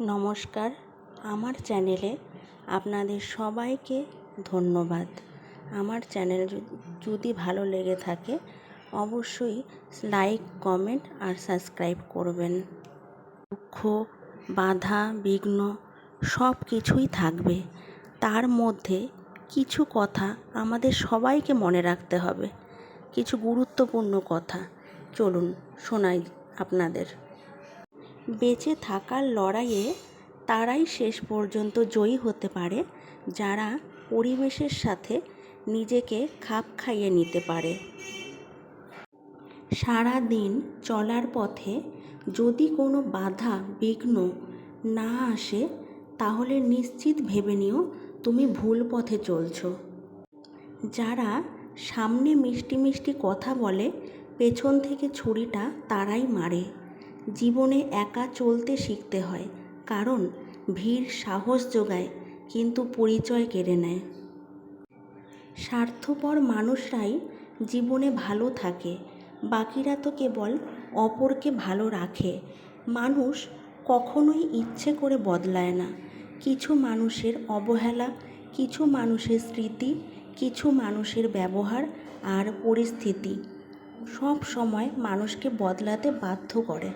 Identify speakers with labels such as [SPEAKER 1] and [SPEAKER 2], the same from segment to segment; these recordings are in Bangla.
[SPEAKER 1] নমস্কার। আমার চ্যানেলে আপনাদের সবাইকে ধন্যবাদ। আমার চ্যানেল যদি ভালো লেগে থাকে, অবশ্যই লাইক, কমেন্ট আর সাবস্ক্রাইব করবেন। দুঃখ, বাধা, বিঘ্ন সব কিছুই থাকবে। তার মধ্যে কিছু কথা আমাদের সবাইকে মনে রাখতে হবে। কিছু গুরুত্বপূর্ণ কথা। চলুন শোনাই আপনাদের। বেঁচে থাকার লড়াইয়ে তারাই শেষ পর্যন্ত জয়ী হতে পারে, যারা পরিবেশের সাথে নিজেকে খাপ খাইয়ে নিতে পারে। সারা দিন চলার পথে যদি কোনো বাধা, বিঘ্ন না আসে, তাহলে নিশ্চিত ভেবে নিও তুমি ভুল পথে চলছ। যারা সামনে মিষ্টি মিষ্টি কথা বলে, পেছন থেকে ছুরিটা তারাই মারে। জীবনে একা চলতে শিখতে হয়, কারণ ভিড় সাহস যোগায়, কিন্তু পরিচয় কেড়ে নেয়। স্বার্থপর মানুষরাই জীবনে ভালো থাকে, বাকিরা তো কেবল অপরকে ভালো রাখে। মানুষ কখনোই ইচ্ছে করে বদলায় না। কিছু মানুষের অবহেলা, কিছু মানুষের স্মৃতি, কিছু মানুষের ব্যবহার আর পরিস্থিতি সব সময় মানুষকে বদলাতে বাধ্য করে।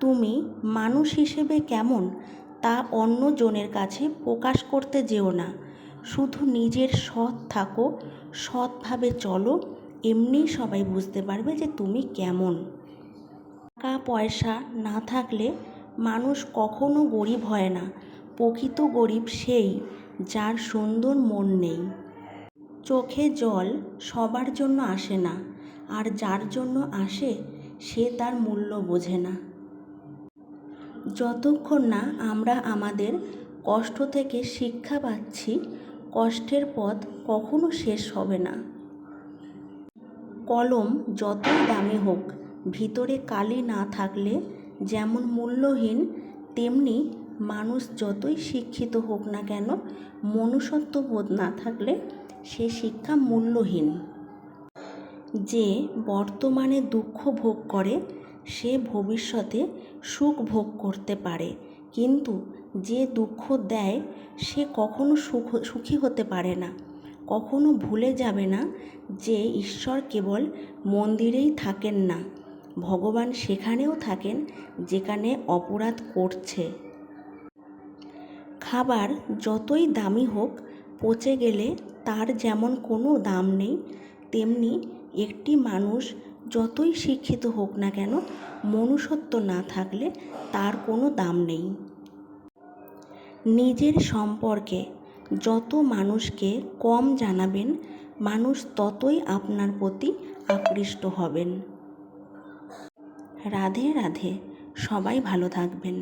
[SPEAKER 1] তুমি মানুষ হিসেবে কেমন তা অন্যজনের কাছে প্রকাশ করতে যেও না। শুধু নিজের সৎ থাকো, সৎভাবে চলো, এমনিই সবাই বুঝতে পারবে যে তুমি কেমন। টাকা, পয়সা না থাকলে মানুষ কখনো গরিব হয় না, প্রকৃত গরিব সেই যার সুন্দর মন নেই। চোখে জল সবার জন্য আসে না, আর যার জন্য আসে সে তার মূল্য বোঝে না। যতক্ষণ না আমরা আমাদের কষ্ট থেকে শিক্ষা পাচ্ছি, কষ্টের পথ কখনো শেষ হবে না। কলম যতই দামি হোক, ভিতরে কালি না থাকলে যেমন মূল্যহীন, তেমনি মানুষ যতই শিক্ষিত হোক না কেন মনুষ্যত্ববোধ না থাকলে সে শিক্ষা মূল্যহীন। যে বর্তমানে দুঃখ ভোগ করে সে ভবিষ্যতে সুখ ভোগ করতে পারে। কিন্তু যে দুঃখ দেয়, সে কখনো সুখ, সুখী হতে পারে না। কখনো ভুলে যাবে না যে ঈশ্বর কেবল মন্দিরেই থাকেন না। ভগবান সেখানেও থাকেন যেখানে অপরাধ করছে। খাবার যতই দামি হোক, পচে গেলে তার যেমন কোনো দাম নেই, তেমনি একটি মানুষ যতই শিক্ষিত হোক না কেন, মনুষ্যত্ব না থাকলে তার কোনো দাম নেই। নিজের সম্পর্কে যত মানুষকে কম জানাবেন, মানুষ ততই আপনার প্রতি আকৃষ্ট হবেন। রাধে রাধে, সবাই ভালো থাকবেন।